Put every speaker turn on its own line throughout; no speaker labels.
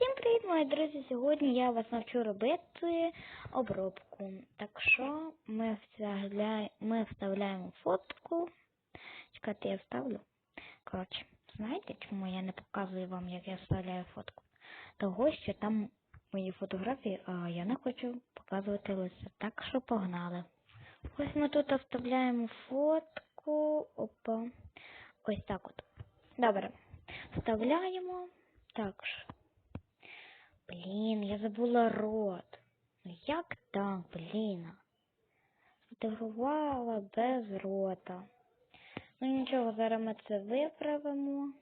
Всім привіт, мої друзі! Сьогодні я вас навчу робити обробку. Так що ми вставляємо, ми вставляємо фотку. Чекайте, я вставлю. Коротше, знаєте, чому я не показую вам, як я вставляю фотку? Того, що там мої фотографії, а я не хочу показувати лице. Так що погнали. Ось ми тут вставляємо фотку. Опа. Ось так от. Добре. Вставляємо. Так. Блін, я забула рот. Ну як так, блін? Сфотографувала без рота. Ну нічого, зараз ми це виправимо.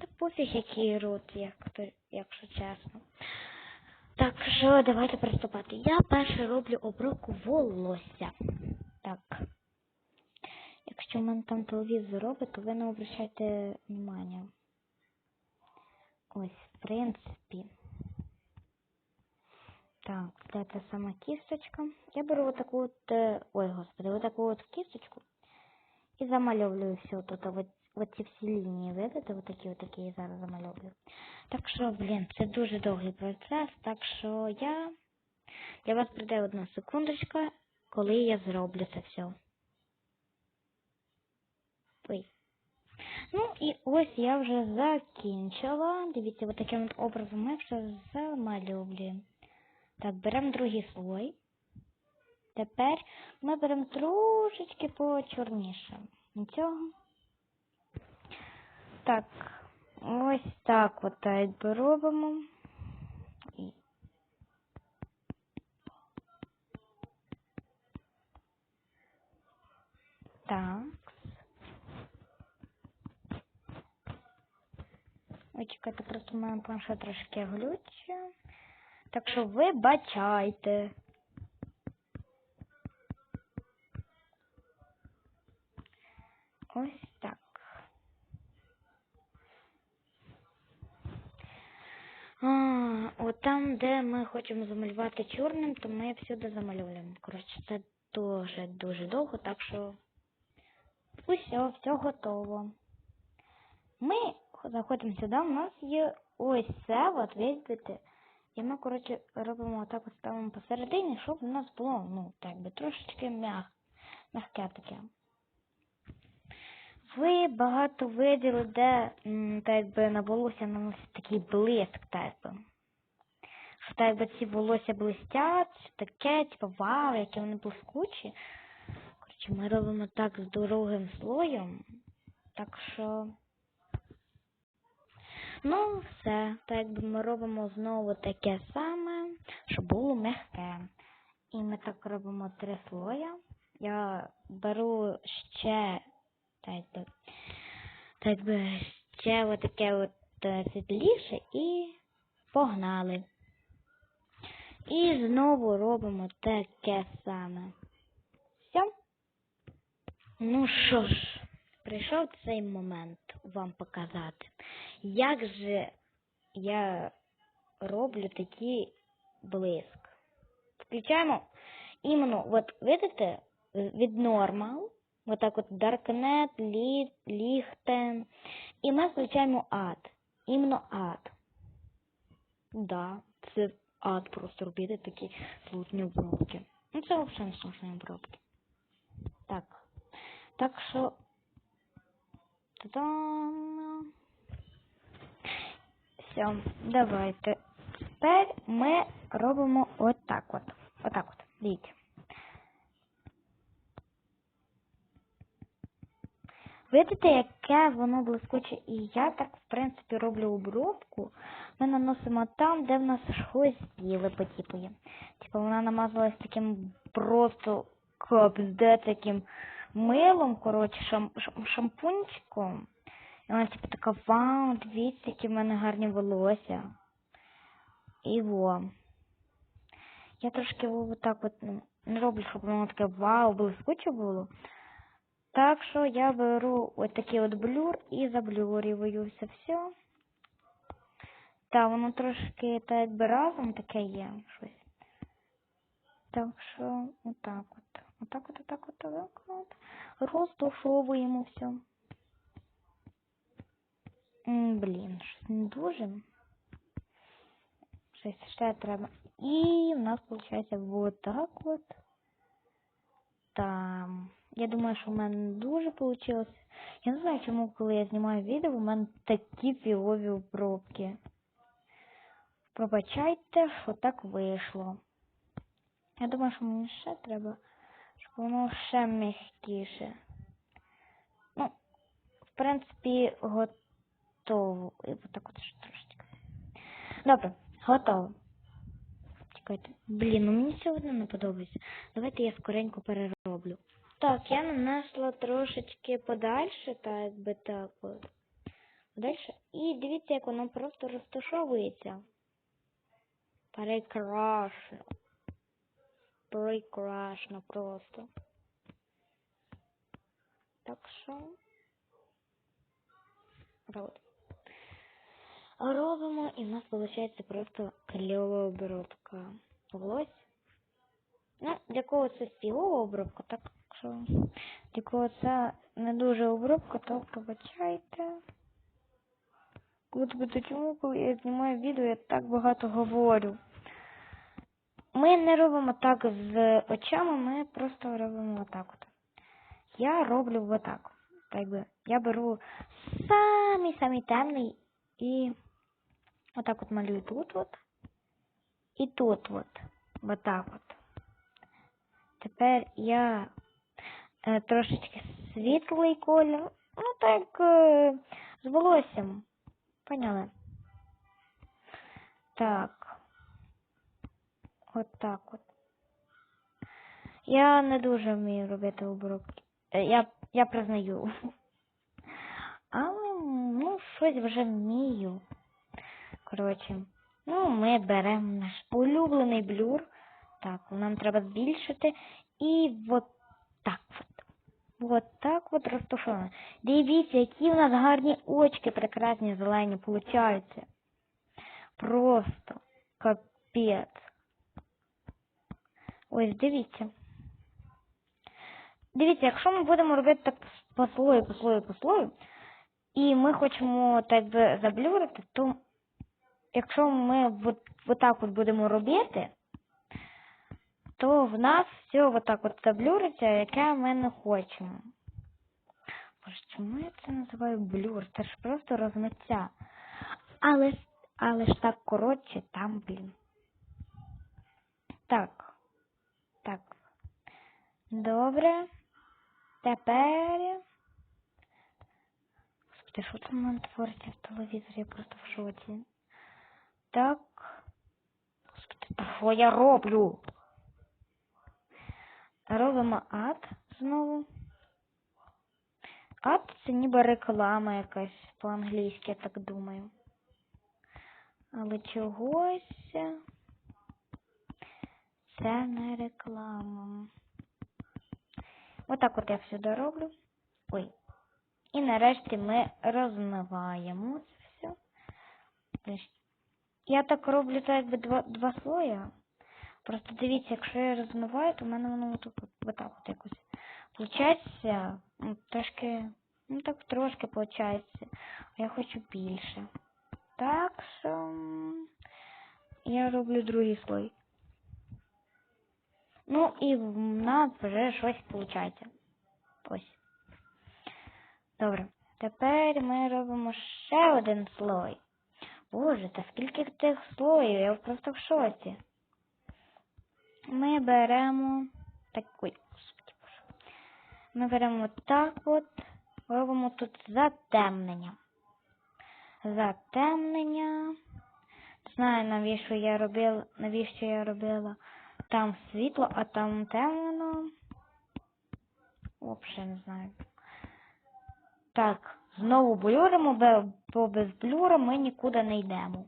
Та пофіг який рот, як якщо чесно. Так що давайте приступати. Я перше роблю обробку волосся. Так. Якщо в мене там телевізор робить, то ви не обращайте внимання. Ось, принципі. Так, та сама кісточка. Я беру вот таку от, е, ой, господи, вот таку от кісточку і замальовую все тут, от, от ці всі лінії, видите, от такі, от такі я зараз замальовую. Так що, блін, це дуже довгий процес, так що я для вас прийде одна секундочка, коли я зроблю це все. Ой. Ну і ось я вже закінчила. Дивіться, от таким от образом ми вже замальовуємо. Так, беремо другий слой. Тепер ми беремо трошечки почорніше. Нічого. Так, ось так от робимо. Так. Чекайте, просто в мене планшет трошки глюче. Так що вибачайте. Ось так. А, от там, де ми хочемо замалювати чорним, то ми всюди замалюємо. Коротше, це дуже дуже довго, так що усе, все готово. Ми заходимо сюди, у нас є ось це, от видите. І ми, коротше, робимо отак от ставимо посередині, щоб у нас було, ну, так би, трошечки м'як, м'яке таке. Ви багато виділи, де так би на волосся наносить такий блиск, так би. Що так би ці волосся блистять, таке, типу, вау, які вони блискучі. Коротше, ми робимо так з дорогим слоєм. Так що. Ну, все. Так якби ми робимо знову таке саме, щоб було м'яке. І ми так робимо три слоя. Я беру ще так якби, так якби ще отаке от е, світліше і погнали. І знову робимо таке саме. Все. Ну що ж, прийшов цей момент вам показати, як же я роблю такий блиск. Включаємо іменно, от видите, від нормал, отак от Darknet, Lichten, і ми включаємо ад. Іменно ад. Да, це ад просто робити такі слушні обробки. Ну це взагалі не слушні обробки. Так. Так що Та-дам! Все, давайте. Тепер ми робимо отак от. Отак от. Дивіться. Видите, яке воно блискуче, і я так, в принципі, роблю обробку. Ми наносимо там, де в нас щось біле потіпує. Типу вона намазалась таким просто капзде таким милом, коротше, шам, шампунчиком. І вона типу така, вау, дивіться, які в мене гарні волосся. І во. Я трошки отак от ну, не роблю, щоб воно таке вау, блискуче було. Так що я беру ось такий от блюр і заблюрюю все все. Та воно трошки так якби разом таке є щось. Так що отак от. Отак от, отак от, отак от. Розташовуємо все. Блін, щось не дуже. Щось ще треба. І в нас виходить вот так от. Там. Я думаю, що в мене не дуже вийшло. Я не знаю, чому, коли я знімаю відео, у мене такі фігові обробки. Пробачайте, що так вийшло. Я думаю, що мені ще треба, щоб воно ще м'якіше. Ну, в принципі, готово. І отак от ще трошечки. Добре, готово. Чекайте. Блін, ну мені сьогодні не подобається. Давайте я скоренько перероблю. Так, я нанесла трошечки подальше, так якби так от. Подальше. І дивіться, як воно просто розташовується. Прекрасно. Прекрасно просто. Так що. От. Робимо, і в нас виходить просто кльова обробка. Волосся. Ну, для кого це фігова обробка, так що для кого це не дуже обробка, то пробачайте. Господи, чому, коли я знімаю відео, я так багато говорю. Ми не робимо так з очами, ми просто робимо отак от. Я роблю отак. Так би. Я беру самий-самий темний і отак от малюю тут от. І тут от. Отак от. Тепер я е, трошечки світлий колір. Ну так е, з волоссям. Поняли? Так. От так от. Я не дуже вмію робити обробки. Е, Я, я признаю. Щось вже вмію. Коротше, ну, ми беремо наш улюблений блюр. Так, нам треба збільшити. І от так от. От так от розташовано. Дивіться, які в нас гарні очки прекрасні зелені получаються. Просто капець. Ось дивіться. Дивіться, якщо ми будемо робити так по слою, по слою, по слою, і ми хочемо так би заблюрити, то якщо ми от, от от будемо робити, то в нас все отак от заблюриться, яке ми не хочемо. Боже, чому я це називаю блюр? Це ж просто розмиття. Але, але ж так коротше, там, блін. Так. Так. Добре. Тепер. Господи, що там мене твориться в телевізорі? Я просто в шоці. Так. Господи, що я роблю? Робимо ад знову. Ад це ніби реклама якась по-англійськи, я так думаю. Але чогось це не реклама. Отак от я всюди роблю. Ой. І нарешті ми розмиваємо це все. Тобто, Я так роблю так якби два, два слоя. Просто дивіться, якщо я розмиваю, то в мене воно тут от, отак от якось. Получається, трошки, ну так трошки получається. А я хочу більше. Так що я роблю другий слой. Ну і в нас вже щось виходить. Ось. Добре. Тепер ми робимо ще один слой. Боже, та скільки тих слоїв? Я просто в шоці. Ми беремо боже. Ми беремо так от, робимо тут затемнення. Затемнення. Не знаю, навіщо я робила, навіщо я робила там світло, а там темно. Взагалі не знаю. Так, знову блюримо, бо- без блюра ми нікуди не йдемо.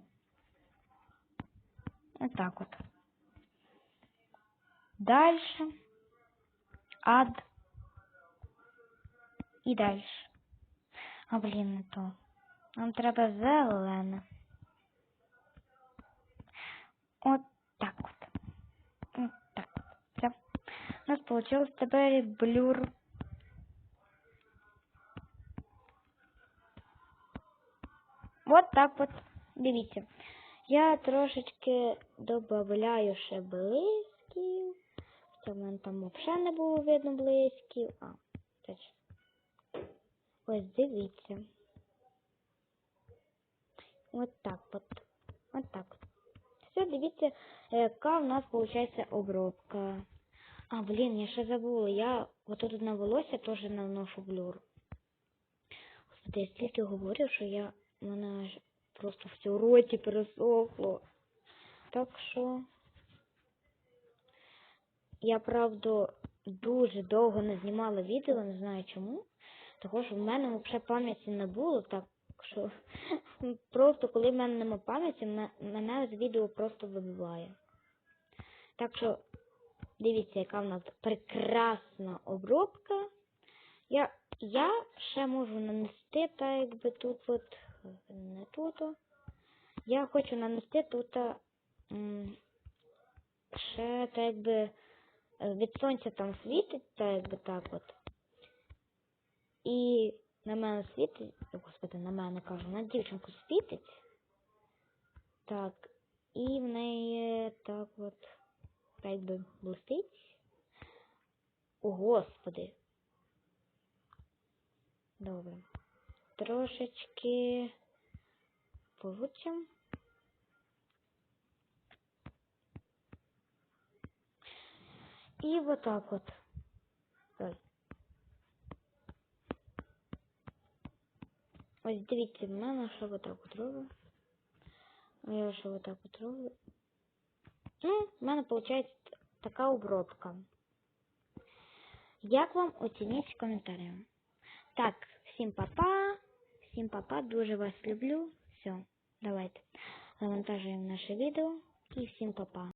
Отак от. Дальше. Ад. І далі. А, блін, не то. Нам треба зелене. От так от. От так от. Все. У нас получилось тепер блюр. Так от. Дивіться. Я трошечки додаю ще блисків. Хоча в мене там взагалі не було видно блисків. А, точно. Ось дивіться. От так от. От так. Все, дивіться, яка в нас виходить обробка. А, блін, я ще забула. Я отут на волосся теж наношу блюр. Господи, я стільки говорю, що я мене аж просто все в роті пересохло. Так що я правда дуже довго не знімала відео, не знаю чому. Що в мене взагалі пам'яті не було, так що просто коли в мене немає пам'яті, ме- мене з відео просто вибиває. Так що дивіться, яка в нас прекрасна обробка. Я, я ще можу нанести, так якби тут от, не тут. Я хочу нанести тут ще так якби е, від сонця там світить, так якби так от. І на мене світить, господи, на мене кажу, на дівчинку світить. Так, і в неї так от, так якби блистить. О, господи. Добре. Трошечки получим. І вот так от. Ой. Ось дивіться, в мене що вот так от роблю. А я що вот так от роблю. Ну, в мене виходить така обробка. Як вам оцініть коментарями? Так, всім папа. Всім папа, дуже вас люблю. Все, давайте завантажуємо наше відео і всім папа.